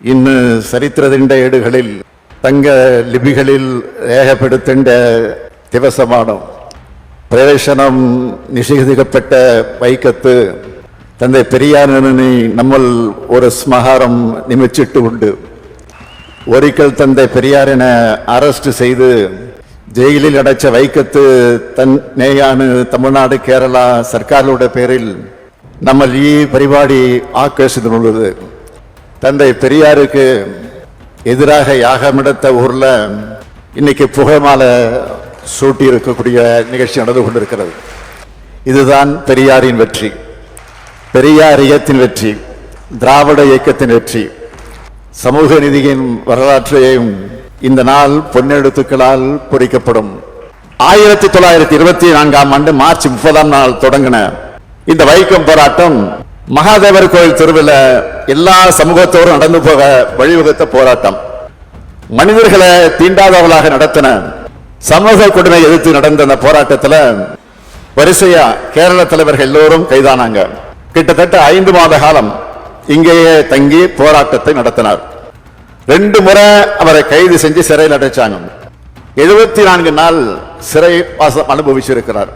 ഇന്ന് ചരിത്രത്തിൻ്റെ ഏടുകളിൽ തങ്ക ലിപികളിൽ രേഖപ്പെടുത്തേണ്ട ദിവസമാണ് പ്രവേശനം നിഷേധിക്കപ്പെട്ട വൈക്കത്ത് തൻ്റെ പെരിയാനനെ നമ്മൾ ഒരു സ്മഹാരം നിമിച്ചിട്ടുമുണ്ട് ഒരിക്കൽ തൻ്റെ പെരിയാറിനെ അറസ്റ്റ് ചെയ്ത് ജയിലിൽ അടച്ച വൈക്കത്ത് തന്നെയാണ് തമിഴ്നാട് കേരള സർക്കാരിലൂടെ പേരിൽ നമ്മൾ ഈ പരിപാടി ആഘോഷിച്ചിട്ടുള്ളത് தந்தை பெரியாருக்கு எதிராக யாகமிடத்த ஊரில் ஊர்ல இன்னைக்கு புகைமாலை சூட்டி இருக்கக்கூடிய நிகழ்ச்சி நடந்து கொண்டிருக்கிறது. இதுதான் பெரியாரின் வெற்றி. பெரியார் இயக்கத்தின் வெற்றி திராவிட இயக்கத்தின் வெற்றி. சமூக நீதியின் வரலாற்றையும் இந்த நாள் பொன்னெழுத்துக்களால் பொறிக்கப்படும். ஆயிரத்தி தொள்ளாயிரத்தி இருபத்தி நான்காம் ஆண்டு மார்ச் முப்பதாம் நாள் தொடங்கின இந்த வைக்கம் போராட்டம் மகாதேவர் கோயில் தெருவில் எல்லா சமூகத்தோரும் நடந்து போக வழிவகுத்த போராட்டம். மனிதர்களை தீண்டாதவர்களாக நடத்தின சமூக கொடுமை எதிர்த்து நடந்த அந்த போராட்டத்துல வரிசையா கேரள தலைவர்கள் எல்லோரும் கைதானாங்க. கிட்டத்தட்ட ஐந்து மாத காலம் இங்கேயே தங்கி போராட்டத்தை நடத்தினார். ரெண்டு முறை அவரை கைது செஞ்சு சிறையில் அடைச்சாங்க. எழுபத்தி நான்கு நாள் சிறை வாசம் அனுபவிச்சிருக்கிறார்.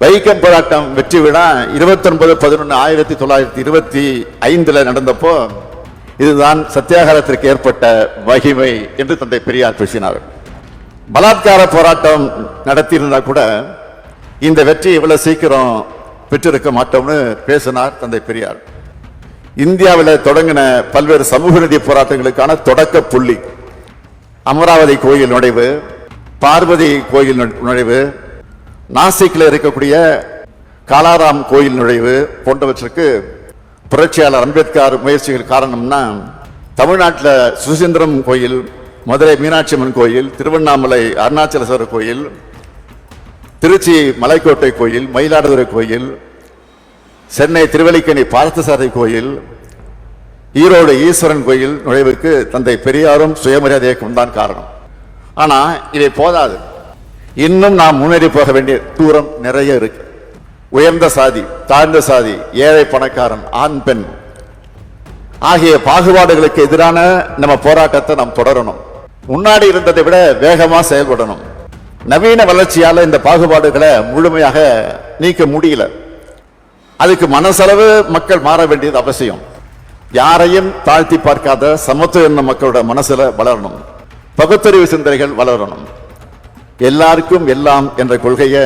வைக்கம் போராட்டம் வெற்றி விழா இருபத்தி ஒன்பது பதினொன்று ஆயிரத்தி தொள்ளாயிரத்தி இருபத்தி ஐந்தில் நடந்தப்போ இதுதான் சத்தியாகிரகத்திற்கு ஏற்பட்ட மகிமை என்று தந்தை பெரியார் பேசினார் பலாத்கார போராட்டம் நடத்தியிருந்தா கூட இந்த வெற்றி இவ்வளோ சீக்கிரம் பெற்றிருக்க மாட்டோம்னு பேசினார் தந்தை பெரியார். இந்தியாவில் தொடங்கின பல்வேறு சமூக நீதி போராட்டங்களுக்கான தொடக்க புள்ளி. அமராவதி கோயில் நுழைவு பார்வதி கோயில் நுழைவு நாசிக்கில் இருக்கக்கூடிய காலாராம் கோயில் நுழைவு போன்றவற்றுக்கு புரட்சியாளர் அம்பேத்கர் முயற்சிகள் காரணம்னா தமிழ்நாட்டில் சுசீந்திரம் கோயில் மதுரை மீனாட்சி அம்மன் கோயில் திருவண்ணாமலை அருணாச்சலேஸ்வரர் கோயில் திருச்சி மலைக்கோட்டை கோயில் மயிலாடுதுறை கோயில் சென்னை திருவல்லிக்கணி பார்த்தசாரதி கோயில் ஈரோடு ஈஸ்வரன் கோயில் நுழைவுக்கு தந்தை பெரியாரும் சுயமரியாதை இயக்கம் தான் காரணம். ஆனால் இதை போதாது. இன்னும் நாம் முன்னேறி போக வேண்டிய தூரம் நிறைய இருக்கு. உயர்ந்த சாதி தாழ்ந்த சாதி ஏழை பணக்காரன் ஆண் பெண். ஆகிய பாகுபாடுகளுக்கு எதிரான நம்ம போராட்டத்தை நாம் தொடரணும். முன்னாடி இருந்ததை விட வேகமாக செயல்படணும். நவீன வளர்ச்சியால இந்த பாகுபாடுகளை முழுமையாக நீக்க முடியல. அதுக்கு மனசளவு மக்கள் மாற வேண்டியது அவசியம். யாரையும் தாழ்த்தி பார்க்காத சமத்துவ எண்ண மக்களோட மனசில் வளரணும். பகுத்தறிவு சிந்தனைகள் வளரணும். எல்லாருக்கும் எல்லாம் என்ற கொள்கையை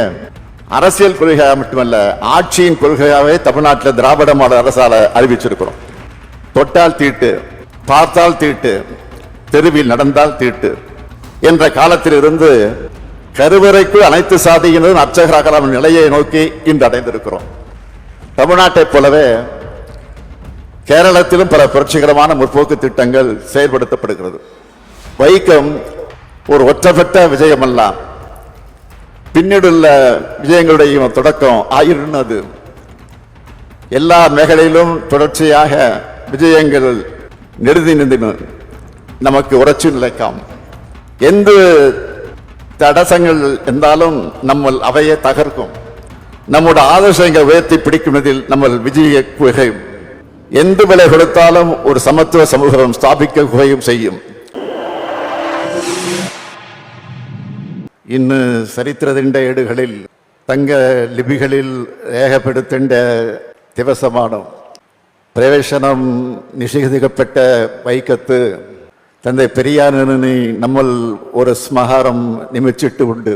அரசியல் கொள்கையாக மட்டுமல்ல ஆட்சியின் கொள்கையாவே தமிழ்நாட்டில் திராவிட மாடல் அரசால அறிவிச்சிருக்கிறோம். தொட்டால் தீட்டு பார்த்தால் தீட்டு தெருவில் நடந்தால் தீட்டு என்ற காலத்திலிருந்து கருவறைக்குள் அனைத்து சாதியினரும் அர்ச்சகராகலாம் நிலையை நோக்கி இன்று அடைந்திருக்கிறோம். தமிழ்நாட்டைப் போலவே கேரளத்திலும் பல புரட்சிகரமான முற்போக்கு திட்டங்கள் செயல்படுத்தப்படுகிறது. வைக்கம் ஒரு ஒற்றப்பட்ட விஜயமல்லாம். பின்னீடுள்ள விஜயங்களுடைய தொடக்கம் ஆயிருந்தது எல்லா மேகலையிலும் தொடர்ச்சியாக விஜயங்கள் நெடுதி நின்று நமக்கு உறச்சி நிலைக்காம். எந்த தடசங்கள் இருந்தாலும் நம்ம அவையே தகர்க்கும். நம்மோட ஆதர்சங்கள் உயர்த்தி பிடிக்குமதில் நம்ம விஜய குகையும். எந்த விலை கொடுத்தாலும் ஒரு சமத்துவ சமூகம் ஸ்தாபிக்க குகையும் செய்யும். ഇന്ന് ചരിത്രത്തിൻ്റെ ഏടുകളിൽ തങ്ക ലിപികളിൽ രേഖപ്പെടുത്തേണ്ട ദിവസമാണ് പ്രവേശനം നിഷേധിക്കപ്പെട്ട വൈക്കത്ത് തന്റെ പെരിയാറിനെ നമ്മൾ ഒരു സ്മഹാരം നിമിച്ചിട്ടുമുണ്ട്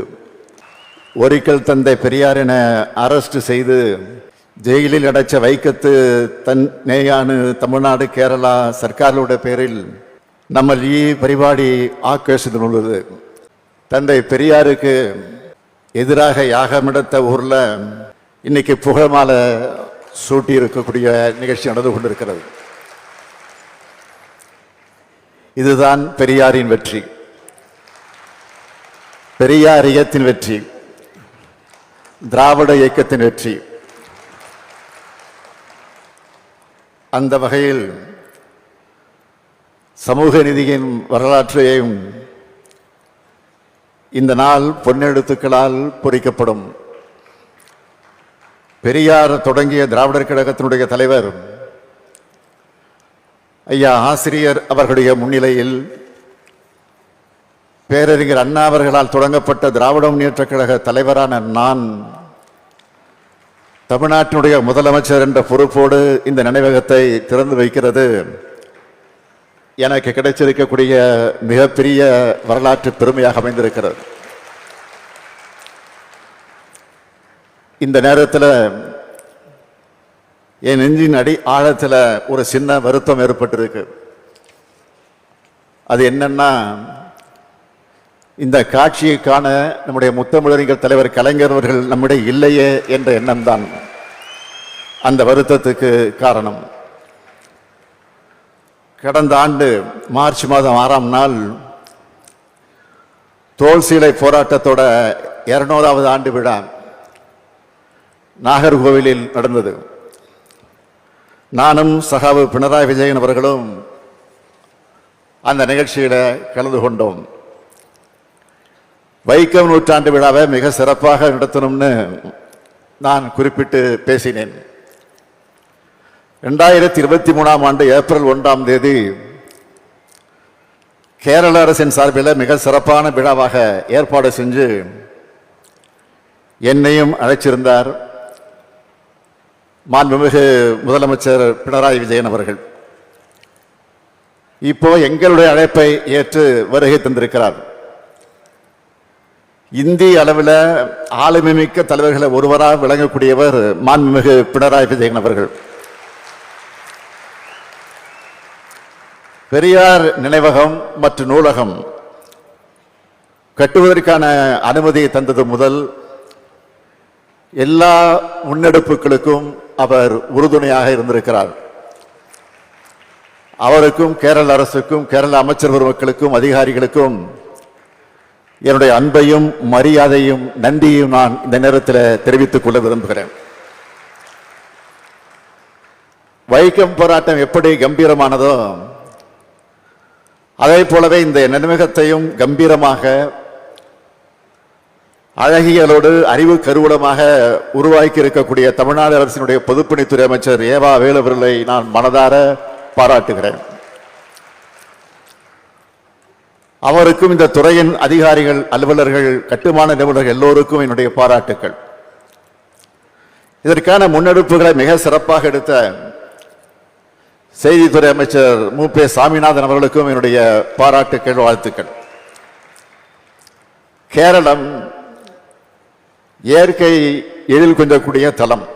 ഒരിക്കൽ തന്റെ പെരിയാറിനെ അറസ്റ്റ് ചെയ്ത് ജയിലിൽ അടച്ച വൈക്കത്ത് തന്നെയാണ് തമിഴ്നാട് കേരള സർക്കാരുകളുടെ പേരിൽ നമ്മൾ ഈ പരിപാടി ஆக்கேஷத்தினுள்ளது தந்தை பெரியாருக்கு எதிராக யாகம் எடுத்த ஊர்ல இன்னைக்கு புகைமாலை சூட்டி இருக்கக்கூடிய நிகழ்ச்சி நடந்து கொண்டிருக்கிறது இதுதான் பெரியாரின் வெற்றி பெரியார் இயக்கத்தின் வெற்றி திராவிட இயக்கத்தின் வெற்றி அந்த வகையில் சமூக நீதியின் வரலாற்றையும் இந்த நாள் பொன்னெழுத்துக்களால் பொறிக்கப்படும். பெரியார் தொடங்கிய திராவிடர் கழகத்தினுடைய தலைவர் ஐயா ஆசிரியர் அவர்களுடைய முன்னிலையில் பேரறிஞர் அண்ணா அவர்களால் தொடங்கப்பட்ட திராவிட முன்னேற்ற கழக தலைவரான நான் தமிழ்நாட்டினுடைய முதலமைச்சர் என்ற பொறுப்போடு இந்த நினைவகத்தை திறந்து வைக்கிறது. எனக்கு கிடைச்சிருக்கக்கூடிய மிகப்பெரிய வரலாற்று பெருமையாக அமைந்திருக்கிறது. இந்த நேரத்தில் என் நெஞ்சின் அடி ஆழத்தில் ஒரு சின்ன வருத்தம் ஏற்பட்டிருக்கு. அது என்னன்னா இந்த காட்சியை காண நம்முடைய முத்தமிழறிஞர் தலைவர் கலைஞர் அவர்கள் நம்முடைய இல்லையே என்ற எண்ணம்தான். அந்த வருத்தத்துக்கு காரணம். கடந்த ஆண்டு மார்ச் மாதம் ஆறாம் நாள் தோல் சீலை போராட்டத்தோட இரநூறாவது ஆண்டு விழா நாகர்கோவிலில் நடந்தது. நானும் சகாவு பினராயி விஜயன் அவர்களும் அந்த நிகழ்ச்சியில் கலந்து கொண்டோம். வைக்கம் நூற்றாண்டு விழாவை மிக சிறப்பாக நடத்தணும்னு நான் குறிப்பிட்டு பேசினேன். ரெண்டாயிரத்தி இருபத்தி மூணாம் ஆண்டு ஏப்ரல் ஒன்றாம் தேதி கேரள அரசின் சார்பில் மிக சிறப்பான விழாவாக ஏற்பாடு செஞ்சு என்னையும் அழைச்சிருந்தார் மாண்புமிகு முதலமைச்சர் பினராயி விஜயன் அவர்கள். இப்போ எங்களுடைய அழைப்பை ஏற்று வருகை தந்திருக்கிறார். இந்திய அளவில் ஆளுமை மிக்க தலைவர்களை ஒருவராக விளங்கக்கூடியவர் மாண்புமிகு பினராயி விஜயன் அவர்கள். பெரியார் நினைவகம் மற்றும் நூலகம். கட்டுவதற்கான அனுமதியை தந்தது முதல் எல்லா முன்னெடுப்புகளுக்கும் அவர் உறுதுணையாக இருந்திருக்கிறார். அவருக்கும் கேரள அரசுக்கும் கேரள அமைச்சர் பெருமக்களுக்கும் அதிகாரிகளுக்கும் என்னுடைய அன்பையும் மரியாதையும் நன்றியையும் நான் இந்த நேரத்தில் தெரிவித்துக் கொள்ள விரும்புகிறேன். வைக்கம் போராட்டம் எப்படி கம்பீரமானதோ அதே போலவே இந்த நினைவகத்தையும் கம்பீரமாக அழகியலோடு அறிவு கருவூலமாக உருவாக்கி இருக்கக்கூடிய தமிழ்நாடு அரசினுடைய பொதுப்பணித்துறை அமைச்சர் ஏவா வேலுவர்களை நான் மனதார பாராட்டுகிறேன். அவருக்கும் இந்த துறையின் அதிகாரிகள் அலுவலர்கள் கட்டுமான நிபுணர்கள் எல்லோருக்கும் என்னுடைய பாராட்டுக்கள். இதற்கான முன்னெடுப்புகளை மிக சிறப்பாக எடுத்த செய்தித்துறை அமைச்சர் மு. பே. சாமிநாதன் அவர்களுக்கும் என்னுடைய பாராட்டுக்கள் வாழ்த்துக்கள். கேரளம் இயற்கை எழில் கொஞ்சக்கூடிய தலம்.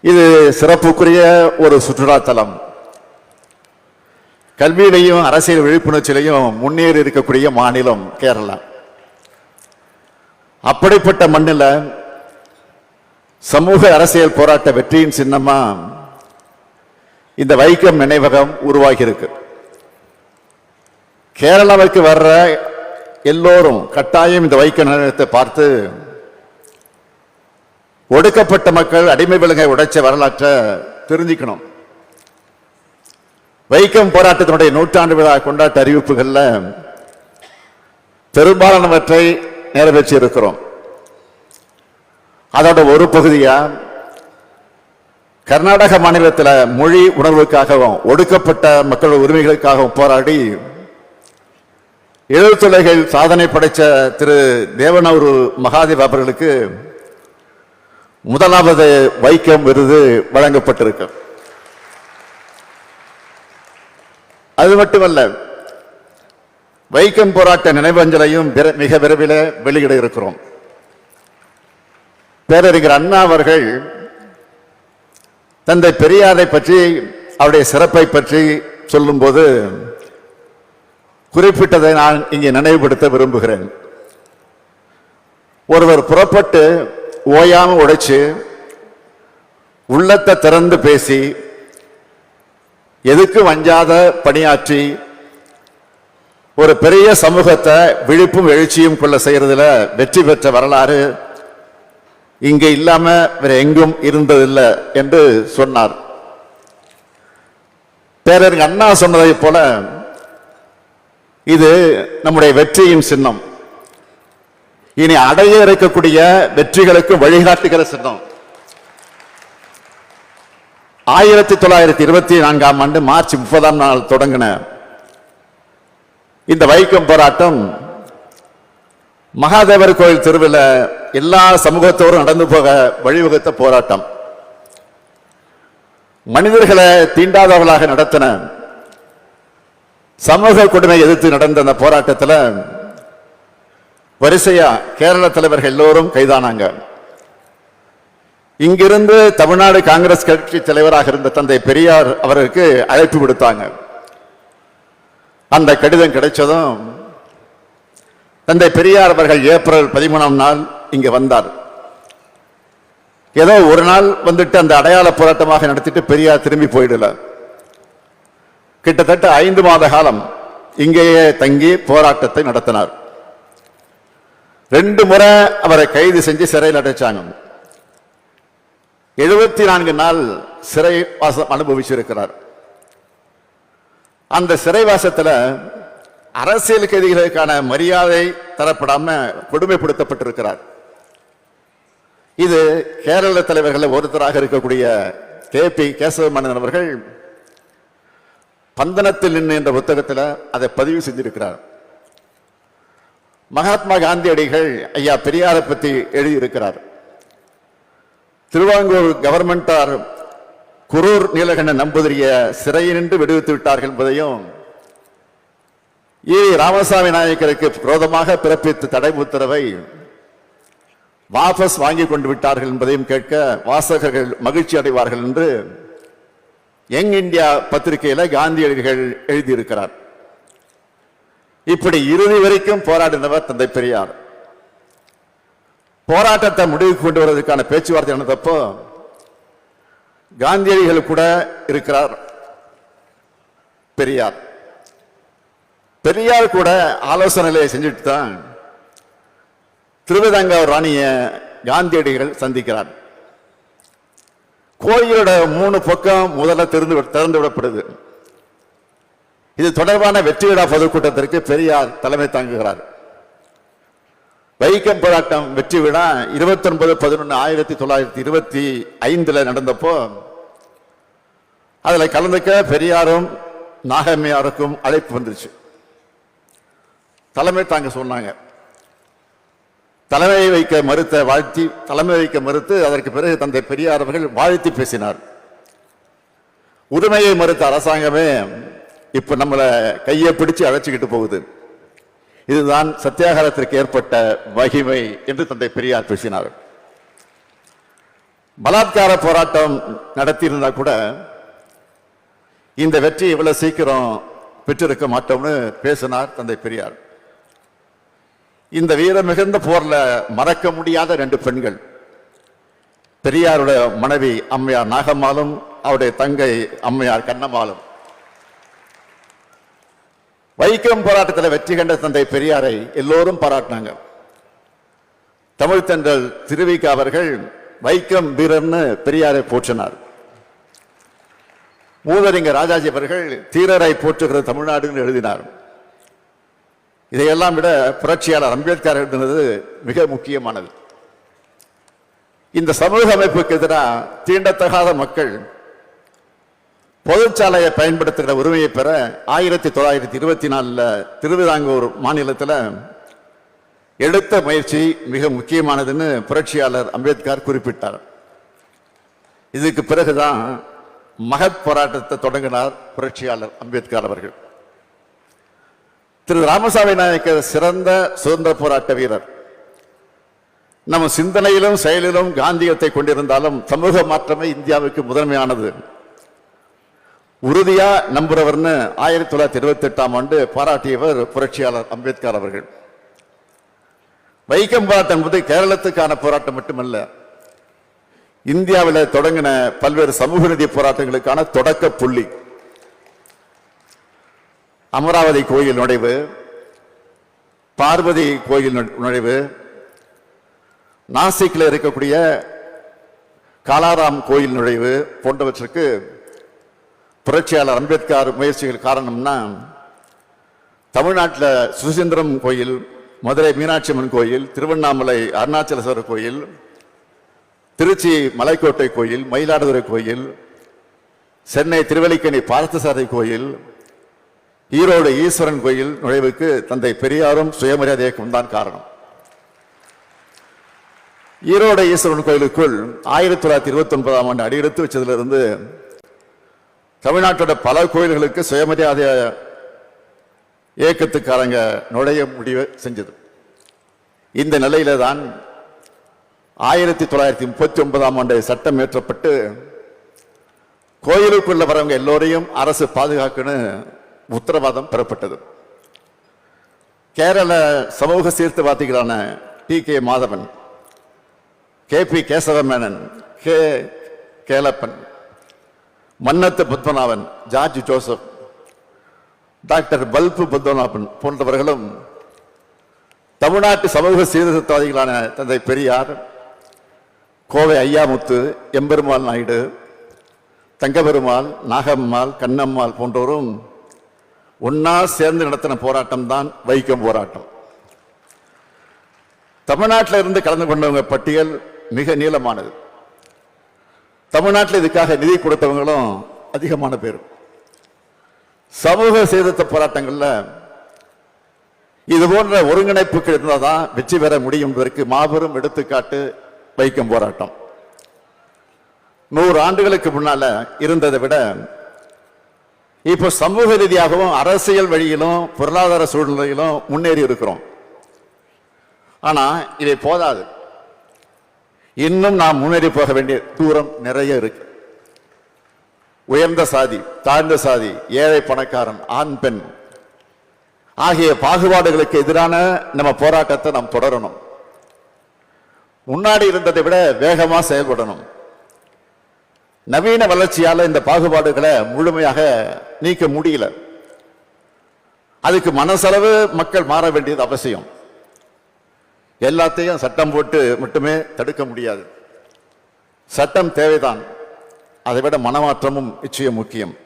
இது சிறப்புக்குரிய ஒரு சுற்றுலா தலம். கல்வியிலையும் அரசியல் விழிப்புணர்ச்சியிலையும் முன்னேறி இருக்கக்கூடிய மாநிலம் கேரளா. அப்படிப்பட்ட மண்ணில் சமூக அரசியல் போராட்ட வெற்றியின் சின்னமா இந்த வைக்கம் நினைவகம் உருவாகி இருக்கு கேரளாவுக்கு வர்ற எல்லோரும் கட்டாயம் இந்த வைக்க நிலையத்தை பார்த்து ஒடுக்கப்பட்ட மக்கள் அடிமை விலங்கை உடைச்ச வரலாற்றை தெரிஞ்சுக்கணும். வைக்கம் போராட்டத்தினுடைய நூற்றாண்டு விழா கொண்டாட்ட அறிவிப்புகளில் பெரும்பாலானவற்றை நிறைவேற்றி இருக்கிறோம் அதோட ஒரு பகுதியாக கர்நாடக மாநிலத்தில் மொழி உணர்வுக்காகவும் ஒடுக்கப்பட்ட மக்கள் உரிமைகளுக்காகவும் போராடி எழுத்துலகில் சாதனை படைத்த திரு தேவனூர் மகாதேவ் அவர்களுக்கு முதலாவது வைக்கம் விருது வழங்கப்பட்டிருக்கு. அது மட்டுமல்ல வைக்கம் போராட்ட நினைவஞ்சலையும் மிக விரைவில் வெளியிட இருக்கிறோம். பேரறிஞர் அண்ணா அவர்கள் தந்தை பெரியாரை பற்றி அவருடைய சிறப்பை பற்றி சொல்லும்போது குறிப்பிட்டதை நான் இங்கே நினைவுபடுத்த விரும்புகிறேன். ஒருவர் புறப்பட்டு ஓயாம உடைச்சு உள்ளத்தை திறந்து பேசி எதுக்கு வஞ்சாத பணியாற்றி ஒரு பெரிய சமூகத்தை விழிப்பும் எழுச்சியும் கொள்ள செய்யறதுல வெற்றி பெற்ற வரலாறு இங்கே இல்லாமல் வேற எங்கும் இருந்ததில்லை என்று சொன்னார். பேரறிஞர் அண்ணா சொன்னதைப் போல இது நம்முடைய வெற்றியின் சின்னம். இனி அடைய இருக்கக்கூடிய வெற்றிகளுக்கு வழிகாட்டுகிற சின்னம். ஆயிரத்தி தொள்ளாயிரத்தி இருபத்தி நான்காம் ஆண்டு மார்ச் முப்பதாம் நாள் தொடங்கின இந்த வைக்கம் போராட்டம் மகாதேவர் கோயில் தெருவில் எல்லா சமூகத்தோரும் நடந்து போக வழிவகுத்த போராட்டம். மனிதர்களை தீண்டாதவர்களாக நடத்தின சமூக கொடுமை எதிர்த்து நடந்த அந்த போராட்டத்தில் வரிசையா கேரள தலைவர்கள் எல்லோரும் கைதானாங்க. இங்கிருந்து தமிழ்நாடு காங்கிரஸ் கட்சி தலைவராக இருந்த தந்தை பெரியார் அவருக்கு அழைப்பு விடுத்தாங்க. அந்த கடிதம் கிடைச்சதும் தந்தை பெரியார் அவர்கள் ஏப்ரல் பதிமூணாம் நாள் இங்க வந்தார். ஏதோ ஒரு நாள் வந்துட்டு அந்த அடையாள போராட்டமாக நடத்திட்டு பெரியார் திரும்பி போயிடல. கிட்டத்தட்ட ஐந்து மாத காலம் இங்கேயே தங்கி போராட்டத்தை நடத்தினார். ரெண்டு முறை அவரை கைது செஞ்சு சிறையில் அடைச்சாங்க. எழுபத்தி நான்கு நாள் சிறை வாசம் அனுபவிச்சிருக்கிறார். அந்த சிறைவாசத்துல அரசியல் கைதிகளுக்கான மரியாதை தரப்படாம கொடுமைப்படுத்தப்பட்டிருக்கிறார். இது கேரள தலைவர்களில் ஒருத்தராக இருக்கக்கூடிய கே. பி. கேசவமன்னன் அவர்கள் பந்தனத்தில் நின்று என்ற புத்தகத்தில் அதை பதிவு செஞ்சிருக்கிறார். மகாத்மா காந்தியடிகள் ஐயா பெரியாரை பற்றி எழுதியிருக்கிறார். திருவாங்கூர் கவர்மெண்டார் குரூர் நீலகண்ட நம்பூதிரிய சிறையினின்று விடுவித்து விட்டார்கள் என்பதையும் ஈவி ராமசாமி நாயக்கருக்கு புரோதமாக பிறப்பித்த தடை உத்தரவை வாபஸ் வாங்கி கொண்டு விட்டார்கள் என்பதையும் கேட்க வாசகர்கள் மகிழ்ச்சி அடைவார்கள் என்று யங் இந்தியா பத்திரிகையில காந்தியடிகள் எழுதியிருக்கிறார். இப்படி இறுதி வரைக்கும் போராடினவர் தந்தை பெரியார். போராட்டத்தை முடிவுக்கு கொண்டு வருவதற்கான பேச்சுவார்த்தை நடந்தப்போ காந்தியடிகள் கூட இருக்கிறார் பெரியார். பெரியார் கூட ஆலோசனைகளை செஞ்சுட்டு தான் திருவிதாங்கூர் ராணிய காந்தியடிகள் சந்திக்கிறார். கோயிலோட மூணு பக்கம் முதல்ல திறந்து திறந்து விடப்படுது. இது தொடர்பான வெற்றி விழா பொதுக்கூட்டத்திற்கு பெரியார் தலைமை தாங்குகிறார். வைக்கம் போராட்டம் வெற்றி விழா இருபத்தி ஒன்பது பதினொன்று ஆயிரத்தி தொள்ளாயிரத்தி இருபத்தி ஐந்துல நடந்தப்போ அதில் கலந்துக்க பெரியாரும் நாகம்மையாருக்கும் அழைப்பு வந்துருச்சு. தலைமை தாங்க சொன்னாங்க. தலைமையை வைக்க மறுத்த வாழ்த்தி தலைமை வைக்க மறுத்து அதற்கு பிறகு தந்தை பெரியார் அவர்கள் வாழ்த்தி பேசினார். உரிமையை மறுத்த அரசாங்கமே இப்போ நம்மளை கையை பிடிச்சு அழைச்சிக்கிட்டு போகுது. இதுதான் சத்தியாகிரகத்திற்கு ஏற்பட்ட வகிமை என்று தந்தை பெரியார் பேசினார். பலாத்கார போராட்டம் நடத்தியிருந்தா கூட இந்த வெற்றி இவ்வளவு சீக்கிரம் பெற்றிருக்க மாட்டோம்னு பேசினார் தந்தை பெரியார். இந்த வீர மிகுந்த போர்ல மறக்க முடியாத ரெண்டு பெண்கள். பெரியாருடைய மனைவி அம்மையார் நாகம்மாளும் அவருடைய தங்கை அம்மையார் கண்ணம்மாளும். வைக்கம் போராட்டத்தில் வெற்றி கண்ட தந்தை பெரியாரை எல்லோரும் பாராட்டினாங்க. தமிழ்த்தன்றல் திருவிக அவர்கள் வைக்கம் வீரர்னு பெரியாரை போற்றினார். மூதறிஞர் ராஜாஜி அவர்கள் தீரரை போற்றுகிற தமிழ்நாடுன்னு எழுதினார். இதையெல்லாம் விட புரட்சியாளர் அம்பேத்கர் எழுதினது மிக முக்கியமானது. இந்த சமூக அமைப்புக்கு எதிராக தீண்டத்தகாத மக்கள் பொதுச்சாலையை பயன்படுத்துகிற உரிமையை பெற ஆயிரத்தி தொள்ளாயிரத்தி இருபத்தி நாலுல திருவிதாங்கூர் மாநிலத்தில் எடுத்த முயற்சி மிக முக்கியமானதுன்னு புரட்சியாளர் அம்பேத்கர் குறிப்பிட்டார். இதுக்கு பிறகுதான் மகத் போராட்டத்தை தொடங்கினார் புரட்சியாளர் அம்பேத்கர் அவர்கள். திரு ராமசாமி நாயக்கர் சிறந்த சுதந்திர போராட்ட வீரர். நம்ம சிந்தனையிலும் செயலிலும் காந்தியத்தை கொண்டிருந்தாலும் சமூக மாற்றமே இந்தியாவுக்கு முதன்மையானது. உறுதியா நம்புறவர்னு ஆயிரத்தி தொள்ளாயிரத்தி இருபத்தி எட்டாம் ஆண்டு பாராட்டியவர் புரட்சியாளர் அம்பேத்கர் அவர்கள். வைக்கம் போராட்டம் என்பது கேரளத்துக்கான போராட்டம் மட்டுமல்ல இந்தியாவில் தொடங்கின பல்வேறு சமூக நீதி போராட்டங்களுக்கான தொடக்க புள்ளி. அமராவதி கோயில் நுழைவு பார்வதி கோயில் நுழைவு நாசிக்கில் இருக்கக்கூடிய காலாராம் கோயில் நுழைவு போன்றவற்றுக்கு புரட்சியாளர் அம்பேத்கர் முயற்சிகள் காரணம்னா தமிழ்நாட்டில் சுசீந்திரம் கோயில் மதுரை மீனாட்சி அம்மன் கோயில் திருவண்ணாமலை அருணாச்சலேஸ்வரர் கோயில் திருச்சி மலைக்கோட்டை கோயில் மயிலாடுதுறை கோயில் சென்னை திருவல்லிக்கணி பார்த்தசாரதி கோயில் ஈரோடு ஈஸ்வரன் கோயில் நுழைவுக்கு தந்தை பெரியாரும் சுயமரியாதை இயக்கம் தான் காரணம். ஈரோடு ஈஸ்வரன் கோயிலுக்குள் ஆயிரத்தி தொள்ளாயிரத்தி இருபத்தி ஒன்பதாம் ஆண்டு அடியெடுத்து வச்சதிலிருந்து தமிழ்நாட்டோட பல கோயில்களுக்கு சுயமரியாதை இயக்கத்துக்காரங்க நுழைய முடிவு செஞ்சது. இந்த நிலையில தான் ஆயிரத்தி தொள்ளாயிரத்தி முப்பத்தி ஒன்பதாம் ஆண்டு சட்டம் இயற்றப்பட்டு கோயிலுக்குள்ள வரவங்க எல்லோரையும் அரசு பாதுகாக்குன்னு உத்தரவாதம் பெறப்பட்டது. கேரள சமூக சீர்திருத்தவாதிகளான T. K. Madhavan K. P. Kesavamenon K. Kelappan Mannathu Padmanabhan George Joseph doctor Palpu Padmanabhan போன்றவர்களும் தமிழ்நாட்டு சமூக சீர்திருத்தவாதிகளான தந்தை பெரியார் கோவை ஐயாமுத்து எம்பெருமாள் நாயுடு தங்கபெருமாள் நாகம்மாள் கண்ணம்மாள் போன்றோரும் ஒன்னா சேர்ந்து நடத்தின போராட்டம் தான் வைக்கம் போராட்டம். தமிழ்நாட்டில் இருந்து கலந்து கொண்டவங்க பட்டியல் மிக நீளமானது. தமிழ்நாட்டில் இதுக்காக நிதி கொடுத்தவங்களும் அதிகமான பேர். சமூக சீர்திருத்த போராட்டங்கள்ல இது போன்ற ஒருங்கிணைப்புகள் இருந்தால் தான் வெற்றி பெற முடியும் என்பதற்கு மாபெரும் எடுத்துக்காட்டு வைக்கம் போராட்டம். நூறு ஆண்டுகளுக்கு முன்னால இருந்ததை விட இப்போ சமூக ரீதியாகவும் அரசியல் வழியிலும் பொருளாதார சூழ்நிலையிலும் முன்னேறி இருக்கிறோம். ஆனால் இதை போதாது. இன்னும் நாம் முன்னேறி போக வேண்டிய தூரம் நிறைய இருக்கு. உயர்ந்த சாதி தாழ்ந்த சாதி ஏழை பணக்காரன் ஆண் பெண் ஆகிய பாகுபாடுகளுக்கு எதிரான நம்ம போராட்டத்தை நாம் தொடரணும். முன்னாடி இருந்ததை விட வேகமாக செயல்படணும். நவீன வளர்ச்சியால் இந்த பாகுபாடுகளை முழுமையாக நீக்க முடியல. அதுக்கு மனசளவு மக்கள் மாற வேண்டியது அவசியம். எல்லாத்தையும் சட்டம் போட்டு மட்டுமே தடுக்க முடியாது. சட்டம் தேவைதான். அதை விட மனமாற்றமும் நிச்சயம் முக்கியம்.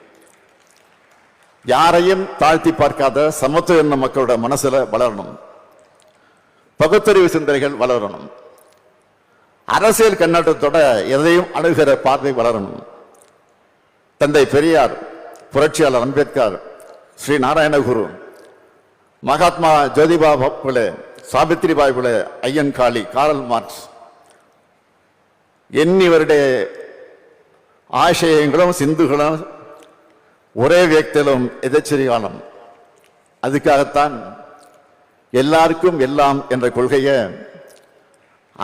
யாரையும் தாழ்த்தி பார்க்காத சமத்துவ எண்ண மக்களோட மனசுல வளரணும். பகுத்தறிவு சிந்தனைகள் வளரணும். அரசியல் கண்ணோட்டத்தோட எதையும் அணுகிற பார்வை வளரணும். தந்தை பெரியார் புரட்சியாளர் அம்பேத்கர் ஸ்ரீ நாராயணகுரு மகாத்மா ஜோதிபா புலே சாவித்ரிபாய் புலே ஐயன் காளி காரல் மார்க்ஸ் என்னிவருடைய ஆசயங்களும் சிந்துகளும் ஒரே வியக்தியிலும் எதிர்ச்சரியானம் அதுக்காகத்தான் எல்லாருக்கும் எல்லாம் என்ற கொள்கையை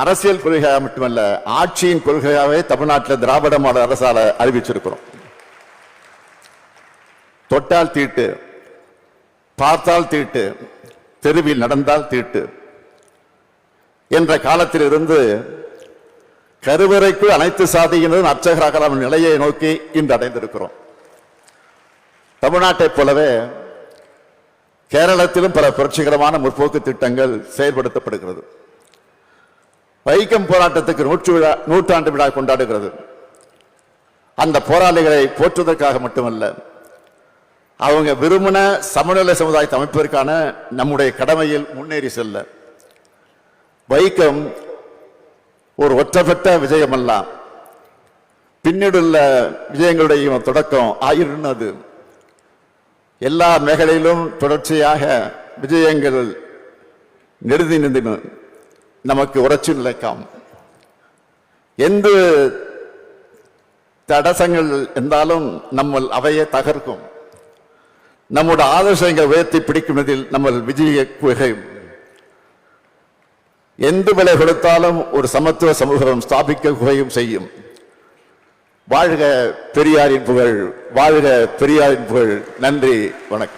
அரசியல் கொள்கையாக மட்டுமல்ல ஆட்சியின் கொள்கையாகவே தமிழ்நாட்டில் திராவிட மாடல் அரசால அறிவிச்சிருக்கிறோம். தொட்டால் தீட்டு பார்த்தால் தீட்டு தெருவில் நடந்தால் தீட்டு என்ற காலத்தில் இருந்து கருவறைக்குள் அனைத்து சாதியினரும் அர்ச்சகராகலாம் நிலையை நோக்கி இன்று அடைந்திருக்கிறோம். தமிழ்நாட்டைப் போலவே கேரளத்திலும் பல புரட்சிகரமான முற்போக்கு திட்டங்கள் செயல்படுத்தப்படுகிறது. வைக்கம் போராட்டத்துக்கு நூற்று விழா நூற்றாண்டு விழா கொண்டாடுகிறது. அந்த போராளிகளை போற்றுவதற்காக மட்டுமல்ல அவங்க விரும்பின சமநிலை சமுதாயத்தை அமைப்பதற்கான நம்முடைய கடமையில் முன்னேறி செல்ல. வைக்கம் ஒரு ஒற்றப்பட்ட விஜயமல்லாம் பின்னீடுள்ள விஜயங்களுடைய தொடக்கம் ஆயிருந்தது. எல்லா மேகலையிலும் தொடர்ச்சியாக விஜயங்கள் நெருதி நின்றன. നമുക്ക് ഉറച്ചു നിൽക്കാം എന്ത് തടസ്സങ്ങൾ എന്താലും നമ്മൾ അവയെ തകർക്കും നമ്മുടെ ആദർശങ്ങൾ ഉയർത്തി പിടിക്കുന്നതിൽ നമ്മൾ വിജയിക്കുകയും എന്ത് വില കൊടുത്താലും ഒരു സമത്വ സമൂഹം സ്ഥാപിക്കുകയും ചെയ്യും வாழ்க பெரியாரின் புகழ் வாழ்க பெரியாரின் புகழ் நன்றி வணக்கம்